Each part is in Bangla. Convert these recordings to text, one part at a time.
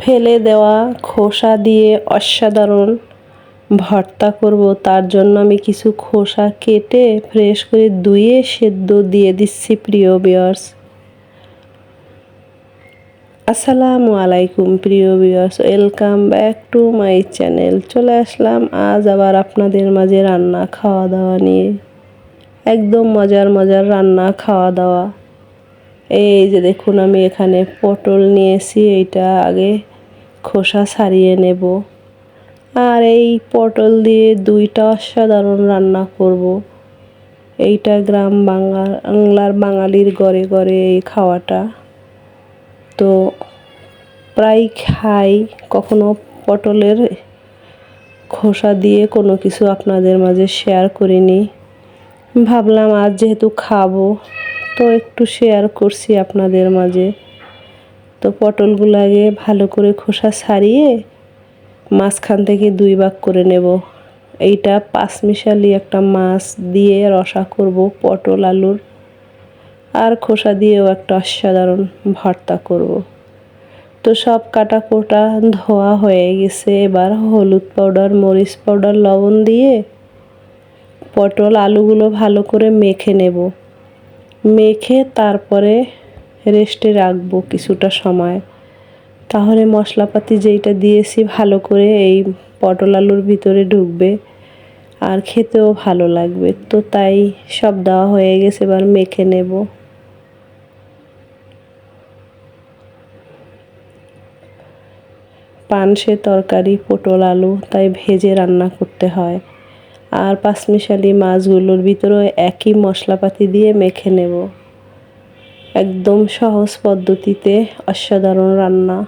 ফেলে দেওয়া, খোসা দিয়ে অসাধারণ ভর্তা করব, তার জন্য আমি কিছু খোসা কেটে ফ্রেশ করে ধুয়ে সেদ্ধ দিয়ে দিচ্ছি, প্রিয় বিয়ার্স আসসালামু আলাইকুম, প্রিয় viewers welcome back to my channel চলে আসলাম আজ আবার আপনাদের মাঝে রান্না খাওয়া দাওয়া নিয়ে। একদম মজার মজার রান্না খাওয়া দাওয়া এই যে দেখুন, আমি এখানে পটল নিয়েছি, এইটা আগে খোসা ছাড়িয়ে নেব। আর এই পটল দিয়ে দুইটা অসাধারণ রান্না করব। এইটা গ্রাম বাংলার বাঙালির ঘরে ঘরে এই খাওয়াটা। তো প্রায় খাই, কখনো পটলের খোসা দিয়ে কোনো কিছু আপনাদের মাঝে শেয়ার করিনি। ভাবলাম আজ যেহেতু খাব, তো একটু শেয়ার করছি আপনাদের মাঝে। তো পটলগুলো আগে ভালো করে খোসা ছাড়িয়ে মাঝখান থেকে দুই ভাগ করে নেব। এইটা পাঁচমিশালি একটা মাছ দিয়ে রসা করব পটল, আলুর। আর খোসা দিয়েও একটা অসাধারণ ভর্তা করব। তো সব কাটা কোটা ধোয়া হয়ে গেছে। এবার হলুদ পাউডার, মরিচ পাউডার, লবণ দিয়ে পটল, আলুগুলো ভালো করে মেখে নেব। মেখে তারপরে রেস্টে রাখব কিছুটা সময়। তাহলে মশলাপাতি যেইটা দিয়েছি ভালো করে এই পটল আলুর ভিতরে ঢুকবে আর খেতেও ভালো লাগবে। তো তাই সব দেওয়া হয়ে গেছে, এবার মেখে নেব। পানসে তরকারি, পটল আলু, তাই ভেজে রান্না করতে হয়। আর পাঁচমিশালি মাছগুলোর ভিতরেও একই মশলাপাতি দিয়ে মেখে নেব। একদম সহজ পদ্ধতিতে অসাধারণ রান্না।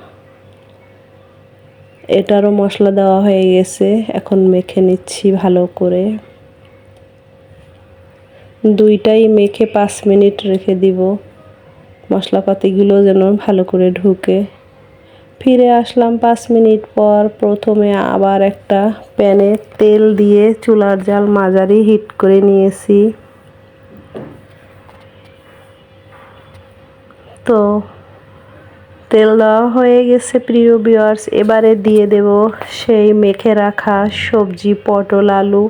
এটারও মশলা দেওয়া হয়ে গেছে, এখন মেখে নিচ্ছি ভালো করে। দুইটাই মেখে পাঁচ মিনিট রেখে দিব। মশলাপাতিগুলো যেন ভালো করে ঢুকে। ফিরে আসলাম পাঁচ মিনিট পর প্রথমে আবার একটা প্যানে তেল দিয়ে চুলার জাল মাঝারি হিট করে নিয়েছি। তো তেল দেওয়া হয়ে গেছে প্রিয় বিয়ার্স এবারে দিয়ে দেব সেই মেখে রাখা সবজি, পটল, আলু,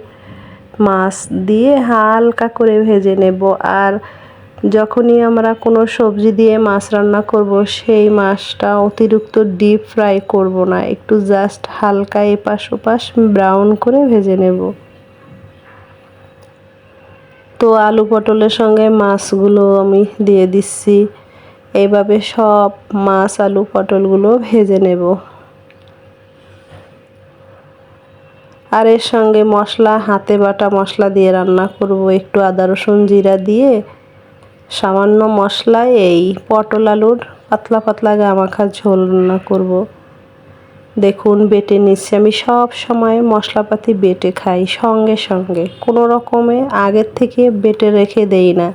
মাছ দিয়ে হালকা করে ভেজে নেব। আর যখনই আমরা কোনো সবজি দিয়ে মাছ রান্না করব, সেই মাছটা অতিরিক্ত ডিপ ফ্রাই করব না, একটু জাস্ট হালকা এপাশ ওপাশ ব্রাউন করে ভেজে নেব। তো আলু, পটলের সঙ্গে মাছগুলো আমি দিয়ে দিচ্ছি। এইভাবে সব মাছ, আলু, পটলগুলো ভেজে নেব। আর এর সঙ্গে মশলা, হাতে বাটা মশলা দিয়ে রান্না করব। একটু আদা, রসুন, জিরা দিয়ে সামান্য মশলায় এই পটল আলুর পাতলা পাতলা গামাখা ঝোল রান্না করব। দেখুন, বেটে নিচ্ছি। আমি সব সময় মশলাপাতি বেটে খাই সঙ্গে সঙ্গে। কোনো রকমে আগের থেকে বেটে রেখে দেই না।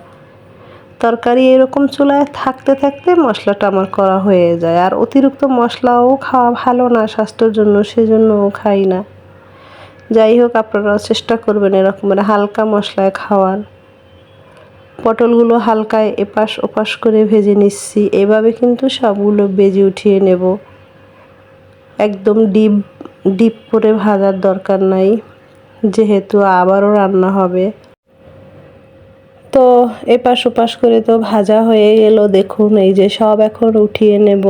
তরকারি এরকম চুলায় থাকতে থাকতে মশলাটা আমার করা হয়ে যায়। আর অতিরিক্ত মশলাও খাওয়া ভালো না স্বাস্থ্যের জন্য সেজন্যও খাই না। যাই হোক আপনারাও চেষ্টা করবেন এরকম এরকমের হালকা মশলায় খাওয়ার। পটলগুলো হালকায় এপাশ ওপাশ করে ভেজে নিচ্ছি। এভাবে কিন্তু সবগুলো বেজে উঠিয়ে নেব। একদম ডিপ ডিপ করে ভাজার দরকার নাই। যেহেতু আবারও রান্না হবে। তো এপাশ ওপাশ করে তো ভাজা হয়ে গেল দেখুন, এই যে সব এখন উঠিয়ে নেব।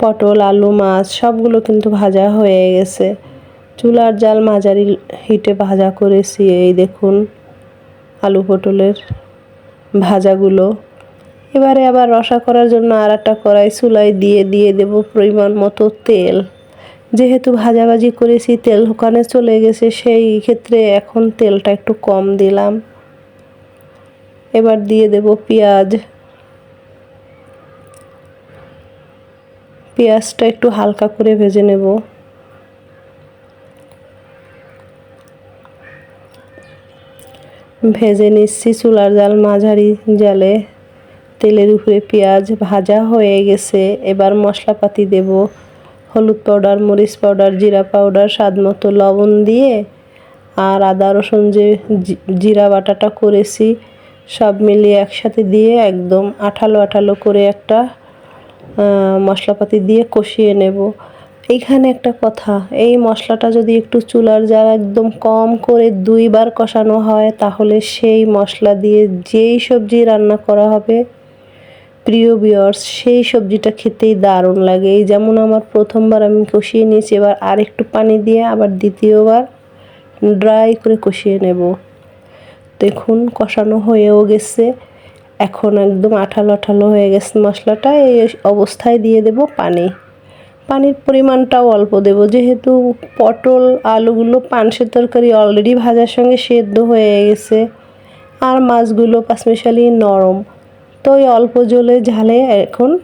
পটল, আলু, মাছ, সবগুলো কিন্তু ভাজা হয়ে গেছে। চুলার জাল মাঝারি হিটে ভাজা করেছি। এই দেখুন, আলু পটলের ভাজাগুলো। এবারে আবার রসা করার জন্য আর একটা কড়াই চুলাই দিয়ে দিয়ে দেব পরিমাণ মতো তেল। যেহেতু ভাজাভাজি করেছি, তেল ওখানে চলে গেছে, সেই ক্ষেত্রে এখন তেলটা একটু কম দিলাম। এবার দিয়ে দেব পেঁয়াজ। পেঁয়াজটা একটু হালকা করে ভেজে নেব। ভেজে নিচ্ছি চুলার জাল মাঝারি জালে। তেলের উপরে পেঁয়াজ ভাজা হয়ে গেছে। এবার মশলাপাতি দেব। হলুদ পাউডার, মরিচ পাউডার, জিরা পাউডার, স্বাদ মতো লবণ দিয়ে। আর আদা, রসুন যে জিরা বাটাটা করেছি সব মিলিয়ে একসাথে দিয়ে একদম আঠালো আঠালো করে একটা মশলাপাতি দিয়ে কষিয়ে নেব। এইখানে একটা কথা, এই মশলাটা যদি একটু চুলার জার একদম কম করে দুইবার কষানো হয়, তাহলে সেই মশলা দিয়ে যেই সবজি রান্না করা হবে, প্রিয় বিয়র্স সেই সবজিটা খেতেই দারুণ লাগে। এই যেমন আমার প্রথমবার আমি কষিয়ে নিয়েছি, এবার আর একটু পানি দিয়ে আবার দ্বিতীয়বার ড্রাই করে কষিয়ে নেব। দেখুন, কষানো হয়েও গেছে। এখন একদম আঠালো আঠালো হয়ে গেছে মশলাটা। এই অবস্থায় দিয়ে দেব পানি। পানির পরিমাণটাও অল্প দেব। যেহেতু পটল, আলুগুলো পানসের তরকারি অলরেডি ভাজার সঙ্গে সেদ্ধ হয়ে গেছে। আর মাছগুলো পাঁচমিশালি নরম। তো ওই অল্প জলে ঝালে এখন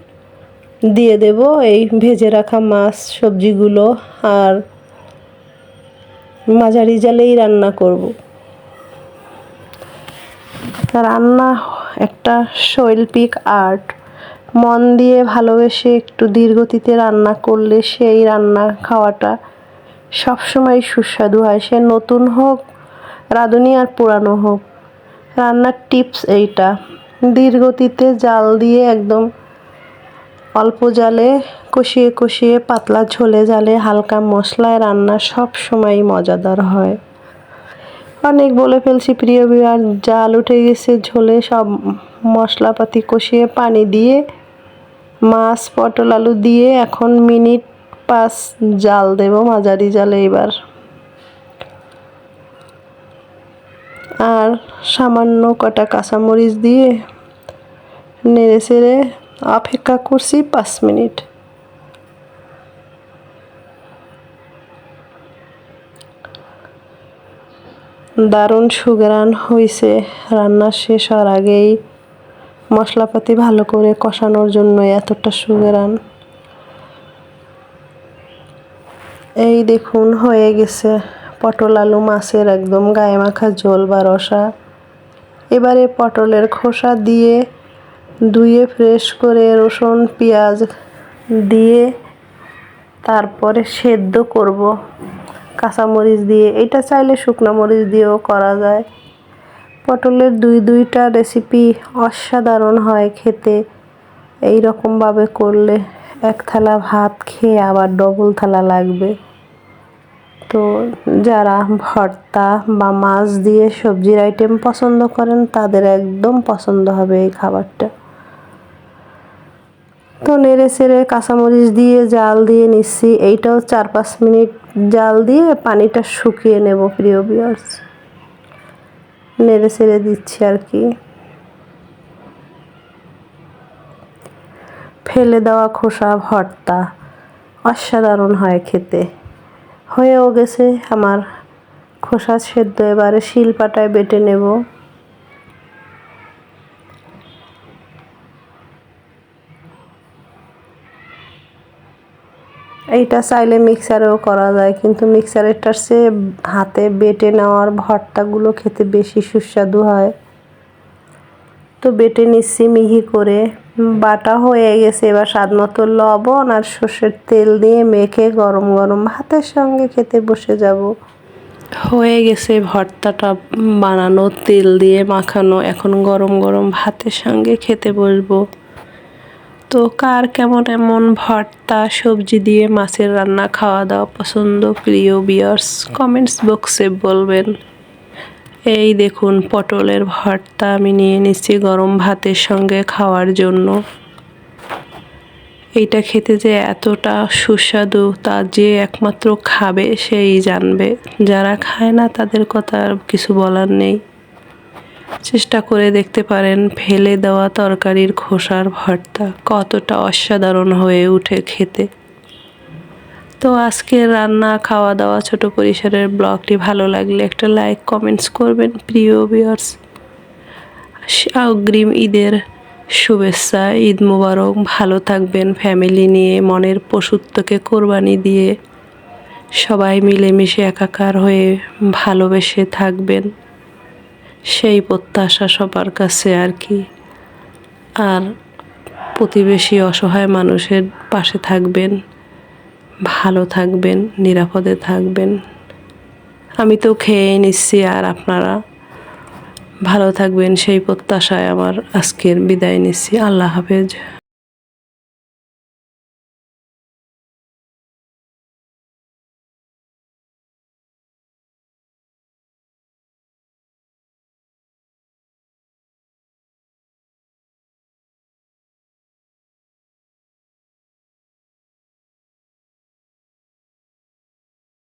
দিয়ে দেব এই ভেজে রাখা মাছ, সবজিগুলো। আর মাঝারি জালেই রান্না করব। রান্না, একটা শৈল্পিক আর্ট। মন দিয়ে ভালোবেসে একটু ধীরগতিতে রান্না করলে সেই রান্না খাওয়াটা সবসময় সুস্বাদু হয়। সে নতুন হোক, রাঁধুনি আর পুরানো হোক, রান্নার টিপস এইটা। ধীরগতিতে জাল দিয়ে একদম অল্প জালে কষিয়ে কষিয়ে পাতলা ঝোলে জালে হালকা মশলায় রান্না সব সময় মজাদার হয়। অনেক বলে ফেলছি, প্রিয় বিয়ার জাল উঠে গেছে, ঝোলে সব মশলাপাতি কষিয়ে পানি দিয়ে, মাছ, পটল, আলু দিয়ে এখন মিনিট পাঁচ জাল দেব মাঝারি জালে এবার। আর সামান্য কটা কাঁচামরিচ দিয়ে নেড়ে চেড়ে অপেক্ষা করছি পাঁচ মিনিট। দারুণ সুগ্রান হয়েছে রান্না শেষ হওয়ার আগেই মশলাপাতি ভালো করে কষানোর জন্য এতটা সুগ্রান এই দেখুন, হয়ে গেছে। পটল, আলু, মাছের একদম গায়ে মাখা ঝোল বা রসা। এবারে পটলের খোসা দিয়ে ধুয়ে ফ্রেশ করে রসুন, পেঁয়াজ দিয়ে তারপরে সেদ্ধ করব। কাঁচামরিচ দিয়ে, এটা চাইলে শুকনো মরিচ দিয়েও করা যায়। পটলের দুই দুইটা রেসিপি অসাধারণ হয় খেতে। এই রকমভাবে করলে এক থালা ভাত খেয়ে আবার ডবল থালা লাগবে। তো যারা ভর্তা বা মাছ দিয়ে সবজির আইটেম পছন্দ করেন, তাদের একদম পছন্দ হবে এই খাবারটা। তো নেড়ে সেড়ে কাঁচামরিচ দিয়ে জাল দিয়ে নিচ্ছি। এইটাও চার পাঁচ মিনিট জাল দিয়ে পানিটা শুকিয়ে নেব, প্রিয় বিয়ার্স নেড়ে সেড়ে দিচ্ছি আর কি। ফেলে দেওয়া খোসা, ভর্তা অসাধারণ হয় খেতে। হয়েও গেছে আমার খোসা সেদ্ধ, এবারে শিলপাটায় বেটে নেব। এইটা চাইলে মিক্সারেও করা যায়, কিন্তু মিক্সারেরটার চেয়ে হাতে বেটে নেওয়ার ভর্তাগুলো খেতে বেশি সুস্বাদু হয়। তো বেটে নিচ্ছি মিহি করে। বাটা হয়ে গেছে, এবার স্বাদ মতো লবণ আর সর্ষের তেল দিয়ে মেখে গরম গরম ভাতের সঙ্গে খেতে বসে যাব। হয়ে গেছে ভর্তাটা বানানো, তেল দিয়ে মাখানো। এখন গরম গরম ভাতের সঙ্গে খেতে বসবো। তো কার কেমন এমন ভর্তা, সবজি দিয়ে মাছের রান্না খাওয়া দাওয়া পছন্দ? প্রিয় বিয়ার্স কমেন্টস বক্সে বলবেন। এই দেখুন, পটলের ভর্তা আমি নিয়ে নিচ্ছি গরম ভাতের সঙ্গে খাওয়ার জন্য। এইটা খেতে যে এতটা সুস্বাদু, তা যে একমাত্র খাবে, সেই জানবে। যারা খায় না, তাদের কথা আর কিছু বলার নেই। চেষ্টা করে দেখতে পারেন ফেলে দেওয়া তরকারির খোসার ভর্তা কতটা অসাধারণ হয়ে উঠে খেতে। তো আজকের রান্না খাওয়া দাওয়া ছোট পরিসরের ব্লগটি ভালো লাগলে একটা লাইক, কমেন্টস করবেন প্রিয় ভিউয়ার্স অগ্রিম ঈদের শুভেচ্ছা, ঈদ মুবারক, ভালো থাকবেন ফ্যামিলি নিয়ে, মনের পশুত্বকে কোরবানি দিয়ে। সবাই মিলেমিশে একাকার হয়ে ভালোবেসে থাকবেন। সেই প্রত্যাশা সবার কাছে আর কি। আর প্রতিবেশী অসহায় মানুষের পাশে থাকবেন, ভালো থাকবেন, নিরাপদে থাকবেন। আমি তো খেয়ে নিচ্ছি আর আপনারা ভালো থাকবেন, সেই প্রত্যাশায় আমার আজকের বিদায় নিচ্ছি। আল্লাহ হাফেজ।